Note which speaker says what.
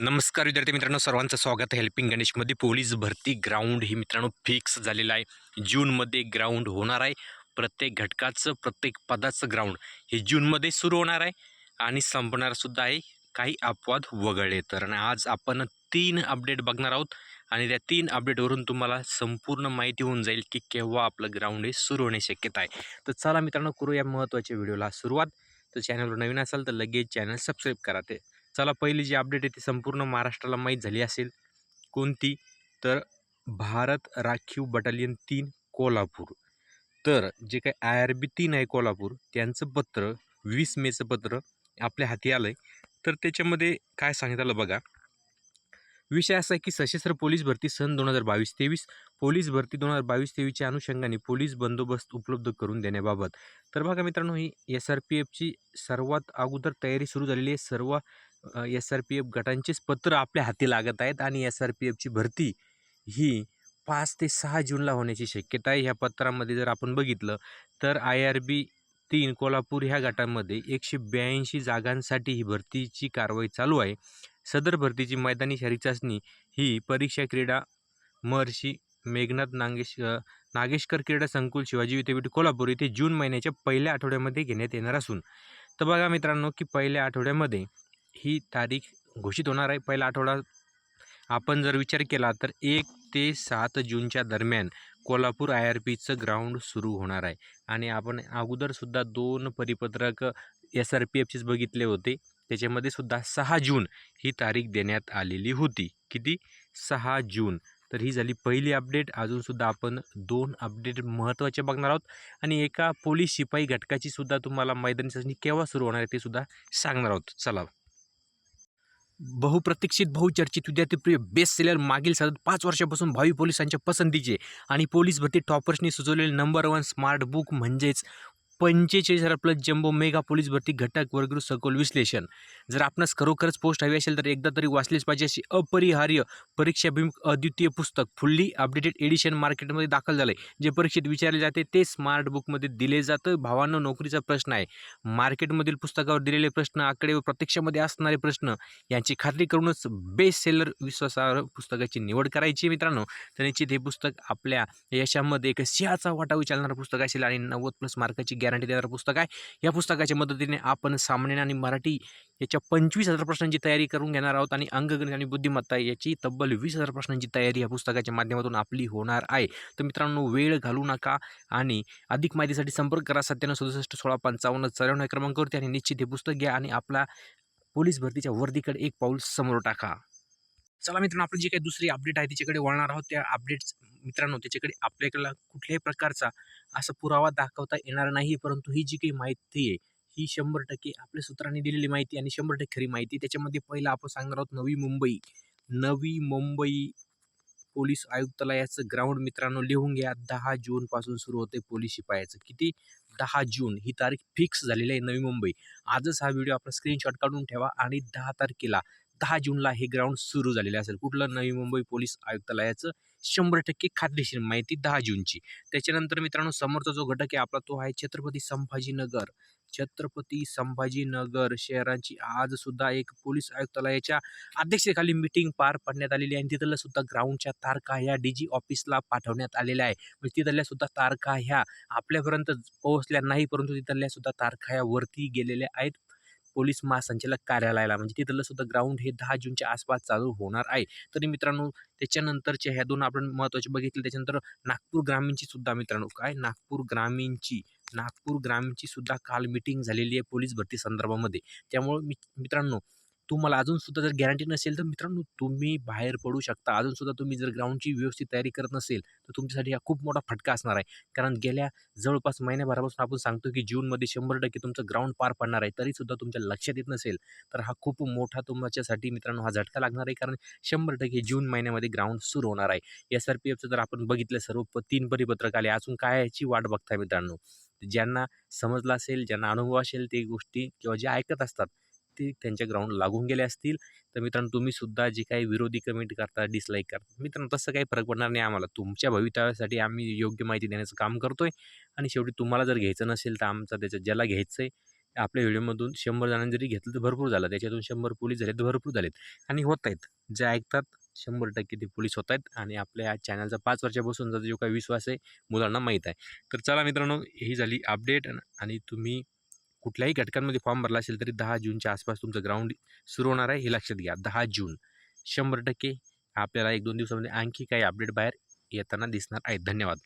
Speaker 1: नमस्कार विद्यार्थी मित्रांनो सर्वांचं स्वागत आहे हेल्पिंग गणेशमध्ये. पोलीस भरती ग्राउंड ही मित्रांनो फिक्स झालेलं आहे. जूनमध्ये ग्राउंड होणार आहे. प्रत्येक घटकाचं प्रत्येक पदाचं ग्राउंड हे जूनमध्ये सुरू होणार आहे आणि संपणारसुद्धा आहे. काही अपवाद वगळले तर. आणि आज आपण तीन अपडेट बघणार आहोत आणि त्या तीन अपडेटवरून तुम्हाला संपूर्ण माहिती होऊन जाईल की केव्हा आपलं ग्राउंड हे सुरू होण्याची शक्यता आहे. तर चला मित्रांनो करू या महत्त्वाच्या व्हिडिओला सुरुवात. तर चॅनलवर नवीन असाल तर लगेच चॅनल सबस्क्राईब करा ते. चला पहिली जी अपडेट आहे ती संपूर्ण महाराष्ट्राला माहीत झाली असेल. कोणती? तर भारत राखीव बटालियन तीन कोल्हापूर. तर जे काही आय आर बी तीन आहे कोल्हापूर त्यांचं पत्र वीस मेचं पत्र आपल्या हाती आलं आहे तर त्याच्यामध्ये काय सांगितलं आलं बघा. विषय असा आहे की सशस्त्र पोलीस भरती सन दोन हजार बावीस तेवीस पोलीस भरती दोन हजार बावीस तेवीसच्या अनुषंगाने पोलीस बंदोबस्त उपलब्ध करून देण्याबाबत. तर बघा मित्रांनो ही एस आर पी एफची सर्वात अगोदर तयारी सुरू झालेली आहे. सर्व एस आर पी एफ गटांचेच पत्र आपल्या हाती लागत आहेत आणि एस आर पी एफची भरती ही पाच ते सहा जूनला होण्याची शक्यता आहे. ह्या पत्रामध्ये जर आपण बघितलं तर आय आर बी तीन कोल्हापूर ह्या गटामध्ये एकशे ब्याऐंशी जागांसाठी ही भरतीची कारवाई चालू आहे. सदर भरतीची मैदानी शहरी चाचणी ही परीक्षा क्रीडा महर्षी मेघनाथ नागेश नागेशकर क्रीडा संकुल शिवाजी विद्यापीठ कोल्हापूर येथे जून महिन्याच्या पहिल्या आठवड्यामध्ये घेण्यात येणार असून. तर बघा मित्रांनो की पहिल्या आठवड्यामध्ये ही तारीख घोषित होणार आहे. पहिला आठवडा आपण जर विचार केला तर एक ते सात जूनच्या दरम्यान कोल्हापूर आय आर पीचं ग्राउंड सुरू होणार आहे. आणि आपण अगोदरसुद्धा दोन परिपत्रक एस आर पी एफचेच बघितले होते. त्याच्यामध्ये सुद्धा सहा जून ही तारीख देण्यात आलेली होती. किती? सहा जून. तर ही झाली पहिली अपडेट. अजूनसुद्धा आपण दोन अपडेट महत्त्वाचे बघणार आहोत. आणि एका पोलीस शिपाई घटकाची सुद्धा तुम्हाला मैदानी चाचणी केव्हा सुरू होणार आहे ते सुद्धा सांगणार आहोत. चला. बहुप्रतीक्षित बहुचर्चित विद्यार्थीप्रिय बेस्ट सेलर मागील सतत पाच वर्षापासून भावी पोलिसांच्या पसंतीचे आणि पोलीस भरती टॉपर्सनी सुचवलेले नंबर वन स्मार्ट बुक म्हणजेच पंचेचाळीस हजार प्लस जम्बो मेगा पोलीस भरती घटक वर्ग सखोल विश्लेषण. जर आपणास खरोखरच पोस्ट हवी असेल तर एकदा तरी वाचलीच पाहिजे अशी अपरिहार्य परीक्षाभिमुख अद्वितीय पुस्तक फुल्ली अपडेटेड एडिशन मार्केटमध्ये दाखल झालं आहे जे परीक्षेत विचारले जाते ते स्मार्ट बुकमध्ये दिले जातं. भावांना नोकरीचा प्रश्न आहे. मार्केटमधील पुस्तकावर दिलेले प्रश्न आकडे व प्रत्यक्षामध्ये असणारे प्रश्न यांची खात्री करूनच बेस्ट सेलर विश्वासार्ह पुस्तकाची निवड करायची मित्रांनो. तर निश्चित हे पुस्तक आपल्या यशामध्ये एक सिंहाचा वाटा उचलणारं पुस्तक असेल आणि नव्वद प्लस मार्काची गॅरंटी देणारं पुस्तक आहे. या पुस्तकाच्या मदतीने आपण सामान्य आणि मराठी याच्या पंचवीस हजार प्रश्नांची तयारी करून घेणार आहोत आणि अंकगणित आणि बुद्धिमत्ता याची तब्बल वीस हजार प्रश्नांची तयारी या पुस्तकाच्या माध्यमातून आपली होणार आहे. तर मित्रांनो वेळ घालू नका आणि अधिक माहितीसाठी संपर्क करा. सत्त्याण्णव सदुसष्ट सोळा पंचावन्न चौऱ्याण्णव क्रमांकावरती आणि निश्चित हे पुस्तक घ्या आणि आपला पोलीस भरतीच्या वर्दीकडे एक पाऊल समोर टाका. चला मित्रांनो आपली जी काही दुसरी अपडेट आहे तिच्याकडे वळणार आहोत. त्या अपडेट्स मित्रांनो त्याच्याकडे आपल्याकडला कुठल्याही प्रकारचा असा पुरावा दाखवता येणार नाही परंतु ही जी काही माहिती आहे ही शंभर टक्के आपल्या सूत्रांनी दिलेली माहिती आणि शंभर टक्के खरी माहिती. त्याच्यामध्ये पहिलं आपण सांगणार आहोत नवी मुंबई. नवी मुंबई पोलीस आयुक्तालयाचं ग्राउंड मित्रांनो लिहून घ्या. दहा जूनपासून सुरू होते पोलीस शिपायाचं. किती? दहा जून. ही तारीख फिक्स झालेली आहे नवी मुंबई. आजच हा व्हिडिओ आपला स्क्रीनशॉट काढून ठेवा आणि दहा तारखेला दहा जूनला हे ग्राउंड सुरू झालेलं असेल. कुठलं? नवी मुंबई पोलीस आयुक्तालयाचं शंभर टक्के खात्रीशीर माहिती दहा जूनची. त्याच्यानंतर मित्रांनो समोरचा जो घटक आहे आपला तो आहे छत्रपती संभाजीनगर. छत्रपती संभाजीनगर शहरांची आज सुद्धा एक पोलीस आयुक्तालयाच्या अध्यक्षतेखाली मीटिंग पार पाडण्यात आलेली आहे. आणि तिथल्या सुद्धा ग्राउंडच्या तारखा ह्या डी जी ऑफिसला पाठवण्यात आलेल्या आहे. म्हणजे तिथल्या सुद्धा तारखा ह्या आपल्यापर्यंत पोहोचल्या नाही परंतु तिथल्या सुद्धा तारखा ह्या वरती गेलेल्या आहेत. पोलीस महासंचालक कार्यालयाला म्हणजे तिथलं सुद्धा ग्राउंड हे दहा जूनच्या आसपास चालू होणार आहे. तरी मित्रांनो त्याच्यानंतरचे ह्या दोन आपण महत्त्वाचे बघितले त्याच्यानंतर नागपूर ग्रामीणची सुद्धा मित्रांनो काय? नागपूर ग्रामीणची नागपूर ग्रामीणची सुद्धा काल मिटिंग झालेली आहे पोलीस भरती संदर्भामध्ये. त्यामुळे मित्रांनो तुम्हाला अजूनसुद्धा जर गॅरंटी नसेल तर मित्रांनो तुम्ही बाहेर पडू शकता. अजूनसुद्धा तुम्ही जर ग्राउंडची व्यवस्थित तयारी करत नसेल तर तुमच्यासाठी हा खूप मोठा फटका असणार आहे. कारण गेल्या जवळपास महिन्याभरापासून आपण सांगतो की जूनमध्ये शंभर टक्के तुमचं ग्राउंड पार पडणार आहे तरीसुद्धा तुमच्या लक्षात येत नसेल तर हा खूप मोठा तुमच्यासाठी मित्रांनो हा झटका लागणार आहे. कारण शंभर टक्के जून महिन्यामध्ये ग्राउंड सुरू होणार आहे. एस आर पी एफचं जर आपण बघितलं सर्व प तीन परिपत्रक आले अजून काय याची वाट बघताय मित्रांनो? ज्यांना समजलं असेल ज्यांना अनुभव असेल ते गोष्टी किंवा जे ऐकत असतात ते त्यांच्या ग्राउंड लागून गेले असतील तर मित्रांनो तुम्ही सुद्धा जे काही विरोधी कमेंट करता डिसलाईक करता मित्रांनो तसं काही फरक पडणार नाही आम्हाला. तुमच्या भवितव्यासाठी आम्ही योग्य माहिती देण्याचं काम करतोय आणि शेवटी तुम्हाला जर घ्यायचं नसेल तर आमचा त्याचं ज्याला घ्यायचं आहे आपल्या व्हिडिओमधून शंभर जणांनी जरी घेतलं तर भरपूर झालं. त्याच्यातून शंभर पोलीस झाले तर भरपूर झालेत आणि होत आहेत. जे ऐकतात शंभर टक्के ते पोलीस होत आहेत आणि आपल्या या चॅनलचा पाच वर्षापासूनचा जो काही विश्वास आहे मुलांना माहीत आहे. तर चला मित्रांनो ही झाली अपडेट आणि तुम्ही कुठल्याही घटकांमध्ये फॉर्म भरला असेल तरी दहा जूनच्या आसपास तुमचं ग्राउंड सुरू होणार आहे हे लक्षात घ्या. दहा जून शंभर टक्के आपल्याला एक दोन दिवसामध्ये आणखी काही अपडेट बाहेर येताना दिसणार आहेत धन्यवाद.